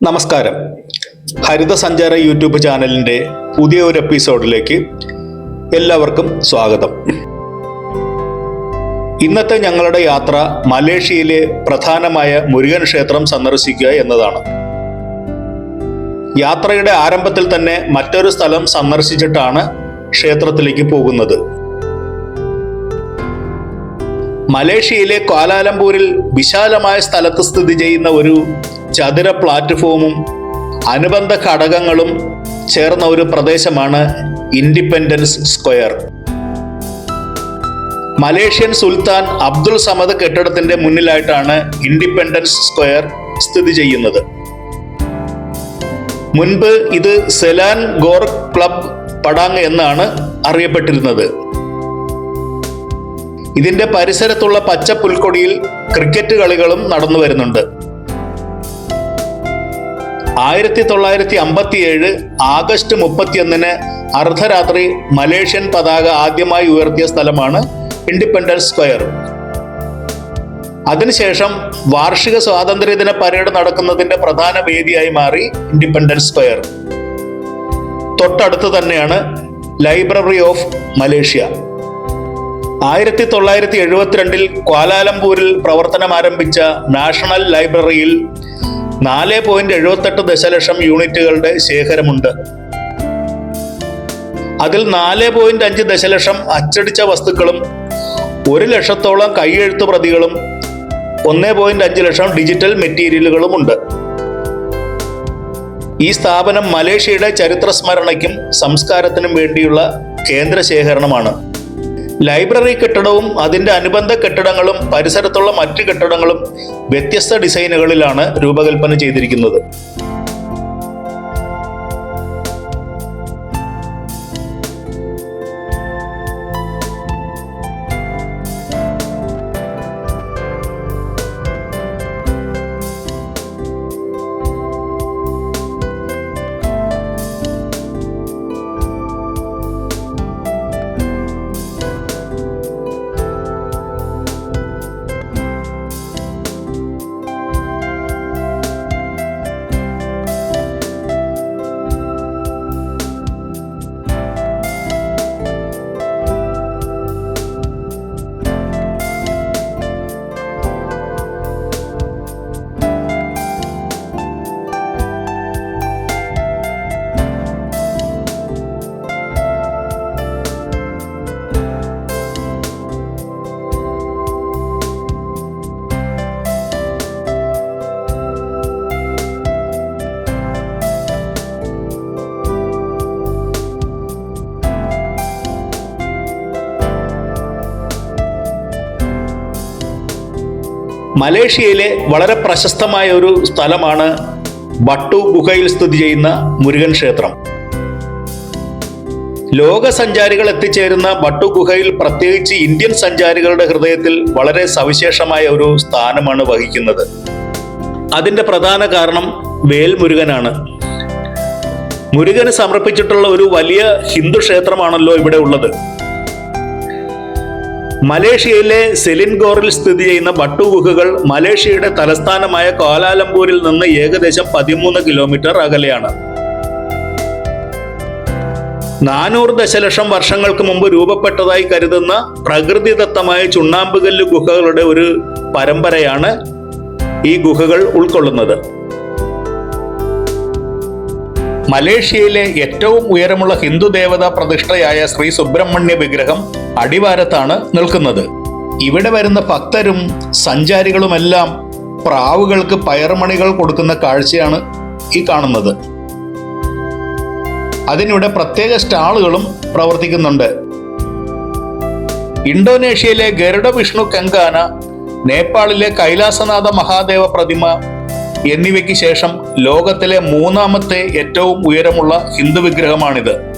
നമസ്കാരം. ഹരിത സഞ്ചാര യൂട്യൂബ് ചാനലിന്റെ പുതിയ ഒരു എപ്പിസോഡിലേക്ക് എല്ലാവർക്കും സ്വാഗതം. ഇന്നത്തെ ഞങ്ങളുടെ യാത്ര മലേഷ്യയിലെ പ്രധാനമായ മുരുകൻ ക്ഷേത്രം സന്ദർശിക്കുക എന്നതാണ്. യാത്രയുടെ ആരംഭത്തിൽ തന്നെ മറ്റൊരു സ്ഥലം സന്ദർശിച്ചിട്ടാണ് ക്ഷേത്രത്തിലേക്ക് പോകുന്നത്. മലേഷ്യയിലെ കോലാലംപൂരിൽ വിശാലമായ സ്ഥലത്ത് സ്ഥിതി ചെയ്യുന്ന ഒരു ചതുര പ്ലാറ്റ്ഫോമും അനുബന്ധ ഘടകങ്ങളും ചേർന്ന ഒരു പ്രദേശമാണ് independence square Malaysian Sultan Abdul Samad കെട്ടിടത്തിന്റെ മുന്നിലായിട്ടാണ് ഇൻഡിപെൻഡൻസ് സ്ക്വയർ സ്ഥിതി ചെയ്യുന്നത്. മുൻപ് ഇത് സെലാൻ ഗോർ ക്ലബ് പടാങ് എന്നാണ് അറിയപ്പെട്ടിരുന്നത്. ഇതിന്റെ പരിസരത്തുള്ള പച്ച പുൽക്കൊടിയിൽ ക്രിക്കറ്റ് കളികളും നടന്നു വരുന്നുണ്ട് ആയിരത്തി തൊള്ളായിരത്തി അമ്പത്തിയേഴ് ആഗസ്റ്റ് മുപ്പത്തിയൊന്നിന് അർദ്ധരാത്രി മലേഷ്യൻ പതാക ആദ്യമായി ഉയർത്തിയ സ്ഥലമാണ് ഇൻഡിപെൻഡൻസ് സ്ക്വയർ. അതിനുശേഷം വാർഷിക സ്വാതന്ത്ര്യദിന പരേഡ് നടക്കുന്നതിന്റെ പ്രധാന വേദിയായി മാറി ഇൻഡിപെൻഡൻസ് സ്ക്വയർ. തൊട്ടടുത്ത് തന്നെയാണ് ലൈബ്രറി ഓഫ് മലേഷ്യ. ആയിരത്തി തൊള്ളായിരത്തി എഴുപത്തിരണ്ടിൽ ക്വാലാലംപൂരിൽ പ്രവർത്തനം ആരംഭിച്ച നാഷണൽ ലൈബ്രറിയിൽ നാല് പോയിന്റ് എഴുപത്തെട്ട് ദശലക്ഷം യൂണിറ്റുകളുടെ ശേഖരമുണ്ട്. അതിൽ നാല് പോയിന്റ് അഞ്ച് ദശലക്ഷം അച്ചടിച്ച വസ്തുക്കളും ഒരു ലക്ഷത്തോളം കൈയെഴുത്ത് പ്രതികളും ഒന്ന് പോയിന്റ് അഞ്ച് ലക്ഷം ഡിജിറ്റൽ മെറ്റീരിയലുകളും ഉണ്ട് ഈ സ്ഥാപനം മലേഷ്യയുടെ ചരിത്ര സ്മരണയ്ക്കും സംസ്കാരത്തിനും വേണ്ടിയുള്ള കേന്ദ്ര ശേഖരണമാണ് ലൈബ്രറി കെട്ടിടവും അതിന്റെ അനുബന്ധ കെട്ടിടങ്ങളും പരിസരത്തുള്ള മറ്റു കെട്ടിടങ്ങളും വ്യത്യസ്ത ഡിസൈനുകളിലാണ് രൂപകൽപ്പന ചെയ്തിരിക്കുന്നത്. മലേഷ്യയിലെ വളരെ പ്രശസ്തമായ ഒരു സ്ഥലമാണ് ബട്ടു ഗുഹയിൽ സ്ഥിതി ചെയ്യുന്ന മുരുകൻ ക്ഷേത്രം. ലോക സഞ്ചാരികൾ എത്തിച്ചേരുന്ന ബട്ടു ഗുഹയിൽ പ്രത്യേകിച്ച് ഇന്ത്യൻ സഞ്ചാരികളുടെ ഹൃദയത്തിൽ വളരെ സവിശേഷമായ ഒരു സ്ഥാനമാണ് വഹിക്കുന്നത്. അതിന്റെ പ്രധാന കാരണം വേൽമുരുകനാണ്. മുരുകന് സമർപ്പിച്ചിട്ടുള്ള ഒരു വലിയ ഹിന്ദു ക്ഷേത്രമാണല്ലോ ഇവിടെ ഉള്ളത്. മലേഷ്യയിലെ സെലിൻഗോറിൽ സ്ഥിതി ചെയ്യുന്ന ബട്ടു ഗുഹകൾ മലേഷ്യയുടെ തലസ്ഥാനമായ കോലാലംപൂരിൽ നിന്ന് ഏകദേശം പതിമൂന്ന് കിലോമീറ്റർ അകലെയാണ്. നാനൂറ് ദശലക്ഷം വർഷങ്ങൾക്ക് മുമ്പ് രൂപപ്പെട്ടതായി കരുതുന്ന പ്രകൃതിദത്തമായ ചുണ്ണാമ്പുകല്ല് ഗുഹകളുടെ ഒരു പരമ്പരയാണ് ഈ ഗുഹകൾ ഉൾക്കൊള്ളുന്നത്. മലേഷ്യയിലെ ഏറ്റവും ഉയരമുള്ള ഹിന്ദു ദേവതാ പ്രതിഷ്ഠയായ ശ്രീ സുബ്രഹ്മണ്യ വിഗ്രഹം അടിവാരത്താണ് നിൽക്കുന്നത്. ഇവിടെ വരുന്ന ഭക്തരും സഞ്ചാരികളുമെല്ലാം പ്രാവുകൾക്ക് പയർമണികൾ കൊടുക്കുന്ന കാഴ്ചയാണ് ഈ കാണുന്നത്. അതിനിവിടെ പ്രത്യേക സ്റ്റാളുകളും പ്രവർത്തിക്കുന്നുണ്ട്. ഇന്തോനേഷ്യയിലെ ഗരുഡ വിഷ്ണു കങ്കാന നേപ്പാളിലെ കൈലാസനാഥ മഹാദേവ പ്രതിമ എന്നിവയ്ക്ക് ശേഷം ലോകത്തിലെ മൂന്നാമത്തെ ഏറ്റവും ഉയരമുള്ള ഹിന്ദു വിഗ്രഹമാണിത്.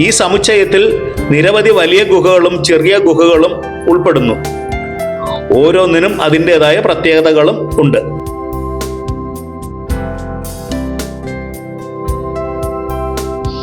ഈ സമുച്ചയത്തിൽ നിരവധി വലിയ ഗുഹകളും ചെറിയ ഗുഹകളും ഉൾപ്പെടുന്നു. ഓരോന്നിനും അതിന്റെതായ പ്രത്യേകതകളും ഉണ്ട്.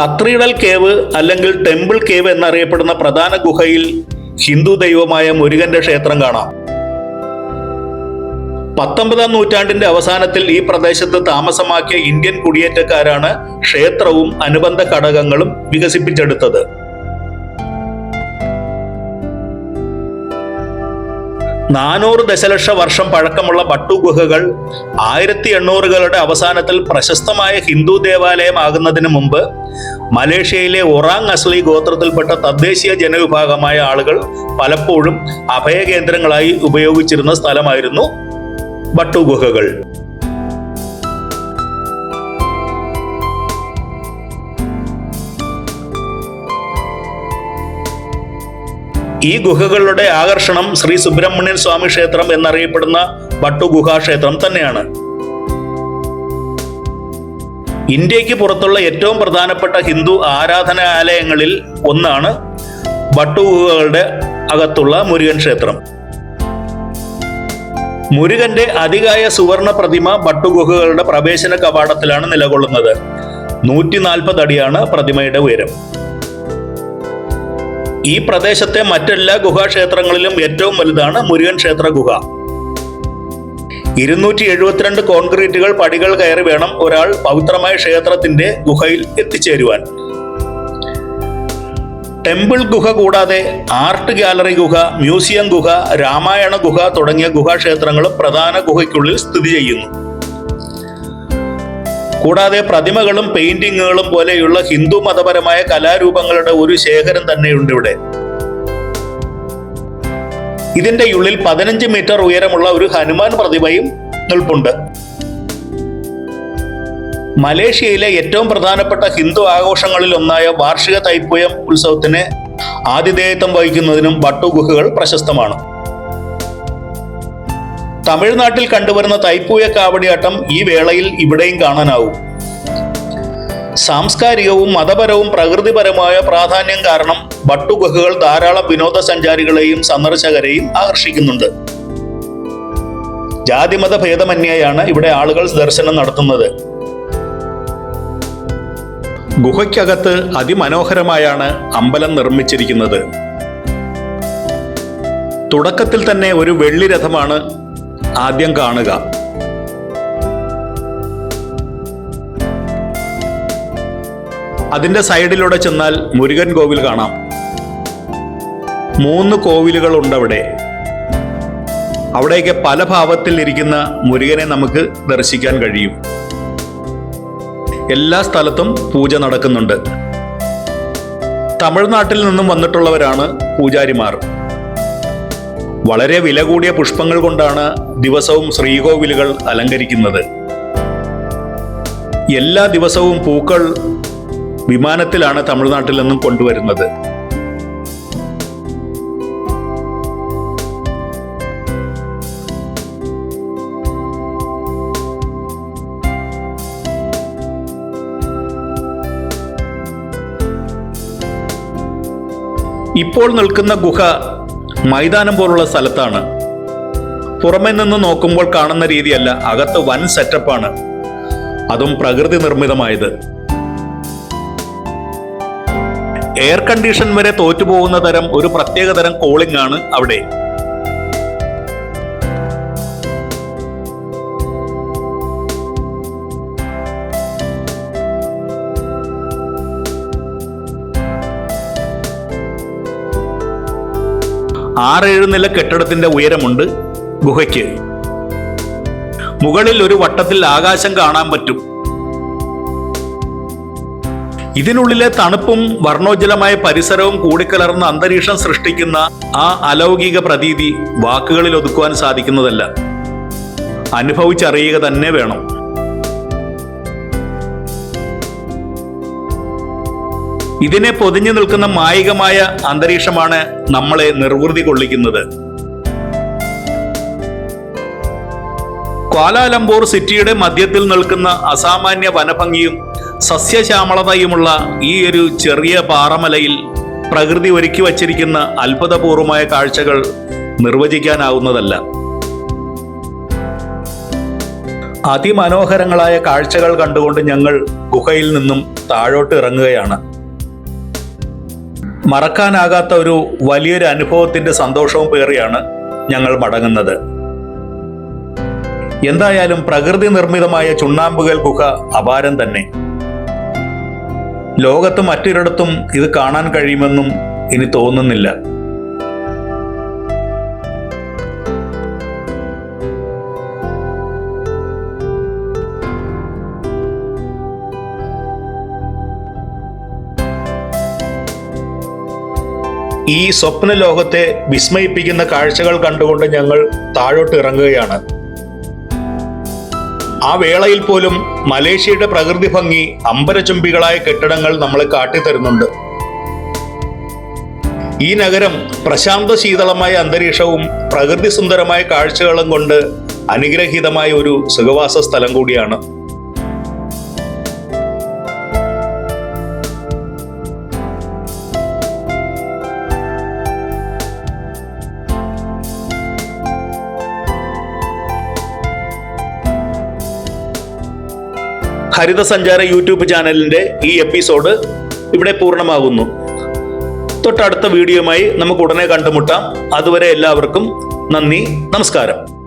കത്രീഡൽ കേവ് അല്ലെങ്കിൽ ടെമ്പിൾ കേവ് എന്നറിയപ്പെടുന്ന പ്രധാന ഗുഹയിൽ ഹിന്ദു ദൈവമായ മുരുകന്റെ ക്ഷേത്രം കാണാം. പത്തൊമ്പതാം നൂറ്റാണ്ടിന്റെ അവസാനത്തിൽ ഈ പ്രദേശത്ത് താമസമാക്കിയ ഇന്ത്യൻ കുടിയേറ്റക്കാരാണ് ക്ഷേത്രവും അനുബന്ധ ഘടകങ്ങളും വികസിപ്പിച്ചെടുത്തത്. നാനൂറ് ദശലക്ഷ വർഷം പഴക്കമുള്ള ബട്ടു ഗുഹകൾ ആയിരത്തി എണ്ണൂറുകളുടെ അവസാനത്തിൽ പ്രശസ്തമായ ഹിന്ദു ദേവാലയമാകുന്നതിന് മുമ്പ് മലേഷ്യയിലെ ഒറാങ് അസ്ലി ഗോത്രത്തിൽപ്പെട്ട തദ്ദേശീയ ജനവിഭാഗമായ ആളുകൾ പലപ്പോഴും അഭയകേന്ദ്രങ്ങളായി ഉപയോഗിച്ചിരുന്ന സ്ഥലമായിരുന്നു ബട്ടു ഗുഹകൾ ഈ ഗുഹകളുടെ ആകർഷണം ശ്രീ സുബ്രഹ്മണ്യൻ സ്വാമി ക്ഷേത്രം എന്നറിയപ്പെടുന്ന വട്ടുഗുഹാക്ഷേത്രം ഗുഹാക്ഷേത്രം തന്നെയാണ്. ഇന്ത്യയ്ക്ക് പുറത്തുള്ള ഏറ്റവും പ്രധാനപ്പെട്ട ഹിന്ദു ആരാധനാലയങ്ങളിൽ ഒന്നാണ് വട്ടുഗുഹകളുടെ അകത്തുള്ള മുരുകൻ ക്ഷേത്രം. മുരുകന്റെ അതികായ സുവർണ പ്രതിമ ബട്ടുഗുഹകളുടെ പ്രവേശന കവാടത്തിലാണ് നിലകൊള്ളുന്നത്. നൂറ്റി നാൽപ്പത് അടിയാണ് പ്രതിമയുടെ ഉയരം. ഈ പ്രദേശത്തെ മറ്റെല്ലാ ഗുഹാക്ഷേത്രങ്ങളിലും ഏറ്റവും വലുതാണ് മുരുകൻ ക്ഷേത്ര ഗുഹ. ഇരുന്നൂറ്റി എഴുപത്തിരണ്ട് കോൺക്രീറ്റുകൾ പടികൾ കയറി വേണം ഒരാൾ പവിത്രമായ ക്ഷേത്രത്തിന്റെ ഗുഹയിൽ എത്തിച്ചേരുവാൻ. ടെമ്പിൾ ഗുഹ കൂടാതെ ആർട്ട് ഗാലറി ഗുഹ മ്യൂസിയം ഗുഹ രാമായണ ഗുഹ തുടങ്ങിയ ഗുഹാക്ഷേത്രങ്ങളും പ്രധാന ഗുഹയ്ക്കുള്ളിൽ സ്ഥിതി ചെയ്യുന്നു. കൂടാതെ പ്രതിമകളും പെയിന്റിങ്ങുകളും പോലെയുള്ള ഹിന്ദു മതപരമായ കലാരൂപങ്ങളുടെ ഒരു ശേഖരം തന്നെയുണ്ട് ഇവിടെ. ഇതിന്റെ ഉള്ളിൽ പതിനഞ്ച് മീറ്റർ ഉയരമുള്ള ഒരു ഹനുമാൻ പ്രതിമയും നിൽപ്പുണ്ട്. മലേഷ്യയിലെ ഏറ്റവും പ്രധാനപ്പെട്ട ഹിന്ദു ആഘോഷങ്ങളിൽ ഒന്നായ വാർഷിക തൈപ്പൂയം ഉത്സവത്തിന് ആതിഥേയത്വം വഹിക്കുന്നതിനും ബട്ടു ഗുഹകൾ പ്രശസ്തമാണ്. തമിഴ്നാട്ടിൽ കണ്ടുവരുന്ന തൈപ്പൂയ കാവടിയാട്ടം ഈ വേളയിൽ ഇവിടെയും കാണാനാവും. സാംസ്കാരികവും മതപരവും പ്രകൃതിപരമായ പ്രാധാന്യം കാരണം വട്ടുഗുഹകൾ ധാരാളം വിനോദസഞ്ചാരികളെയും സന്ദർശകരെയും ആകർഷിക്കുന്നുണ്ട്. ജാതിമത ഭേദമന്യേയാണ് ഇവിടെ ആളുകൾ ദർശനം നടത്തുന്നത്. ഗുഹയ്ക്കകത്ത് അതിമനോഹരമായാണ് അമ്പലം നിർമ്മിച്ചിരിക്കുന്നത്. തുടക്കത്തിൽ തന്നെ ഒരു വെള്ളി രഥമാണ് ആദ്യം കാണുക. അതിന്റെ സൈഡിലൂടെ ചെന്നാൽ മുരുകൻ കോവിൽ കാണാം. മൂന്ന് കോവിലുകൾ അവിടെ അവിടേക്ക് പല ഭാവത്തിൽ ഇരിക്കുന്ന മുരുകനെ നമുക്ക് ദർശിക്കാൻ കഴിയും. എല്ലാ സ്ഥലത്തും പൂജ നടക്കുന്നുണ്ട്. തമിഴ്നാട്ടിൽ നിന്നും വന്നിട്ടുള്ളവരാണ് പൂജാരിമാർ. വളരെ വില കൂടിയ പുഷ്പങ്ങൾ കൊണ്ടാണ് ദിവസവും ശ്രീകോവിലുകൾ അലങ്കരിക്കുന്നത്. എല്ലാ ദിവസവും പൂക്കൾ വിമാനത്തിലാണ് തമിഴ്നാട്ടിൽ നിന്നും കൊണ്ടുവരുന്നത്. ഇപ്പോൾ നിൽക്കുന്ന ഗുഹ മൈതാനം പോലുള്ള സ്ഥലത്താണ്. പുറമെ നിന്ന് നോക്കുമ്പോൾ കാണുന്ന രീതിയല്ല അകത്ത് വൻ സെറ്റപ്പാണ്. അതും പ്രകൃതി നിർമ്മിതമായത്. എയർ കണ്ടീഷൻ വരെ തോറ്റുപോകുന്ന തരം ഒരു പ്രത്യേക തരം കോളിംഗ് ആണ് അവിടെ. ആറേഴ് നില കെട്ടിടത്തിന്റെ ഉയരമുണ്ട് ഗുഹയ്ക്ക്. മുകളിൽ ഒരു വട്ടത്തിൽ ആകാശം കാണാൻ പറ്റും. ഇതിനുള്ളിലെ തണുപ്പും വർണോജ്ജലമായ പരിസരവും കൂടിക്കലർന്ന അന്തരീക്ഷം സൃഷ്ടിക്കുന്ന ആ അലൗകിക പ്രതീതി വാക്കുകളിൽ ഒതുക്കുവാൻ സാധിക്കുന്നതല്ല. അനുഭവിച്ചറിയുക തന്നെ വേണം. ഇതിനെ പൊതിഞ്ഞു നിൽക്കുന്ന മായികമായ അന്തരീക്ഷമാണ് നമ്മളെ നിർവൃതി കൊള്ളിക്കുന്നത്. ക്വാലാലംപൂർ സിറ്റിയുടെ മധ്യത്തിൽ നിൽക്കുന്ന അസാമാന്യ വനഭംഗിയും സസ്യശ്യാമളതയുമുള്ള ഈ ഒരു ചെറിയ പാറമലയിൽ പ്രകൃതി ഒരുക്കി വച്ചിരിക്കുന്ന അത്ഭുതപൂർവമായ കാഴ്ചകൾ നിർവചിക്കാനാവുന്നതല്ല. അതിമനോഹരങ്ങളായ കാഴ്ചകൾ കണ്ടുകൊണ്ട് ഞങ്ങൾ ഗുഹയിൽ നിന്നും താഴോട്ട് ഇറങ്ങുകയാണ്. മറക്കാനാകാത്ത ഒരു വലിയൊരു അനുഭവത്തിന്റെ സന്തോഷവും പേറിയാണ് ഞങ്ങൾ മടങ്ങുന്നത്. എന്തായാലും പ്രകൃതി നിർമ്മിതമായ ചുണ്ണാമ്പുകൽ ഗുഹ അപാരം തന്നെ. ലോകത്ത് മറ്റൊരിടത്തും ഇത് കാണാൻ കഴിയുമെന്നും ഇനി തോന്നുന്നില്ല. ഈ സ്വപ്ന ലോകത്തെ വിസ്മയിപ്പിക്കുന്ന കാഴ്ചകൾ കണ്ടുകൊണ്ട് ഞങ്ങൾ താഴോട്ട് ഇറങ്ങുകയാണ്. ആ വേളയിൽ പോലും മലേഷ്യയുടെ പ്രകൃതി ഭംഗി അമ്പരചുംബികളായ കെട്ടിടങ്ങൾ നമ്മളെ കാട്ടിത്തരുന്നുണ്ട്. ഈ നഗരം പ്രശാന്ത ശീതളമായ അന്തരീക്ഷവും പ്രകൃതി സുന്ദരമായ കാഴ്ചകളും കൊണ്ട് അനുഗ്രഹീതമായ ഒരു സുഖവാസ സ്ഥലം കൂടിയാണ്. ഹരിതസഞ്ചാര യൂട്യൂബ് ചാനലിന്റെ ഈ എപ്പിസോഡ് ഇവിടെ പൂർണമാകുന്നു. തൊട്ടടുത്ത വീഡിയോയുമായി നമുക്ക് ഉടനെ കണ്ടുമുട്ടാം. അതുവരെ എല്ലാവർക്കും നന്ദി നമസ്കാരം.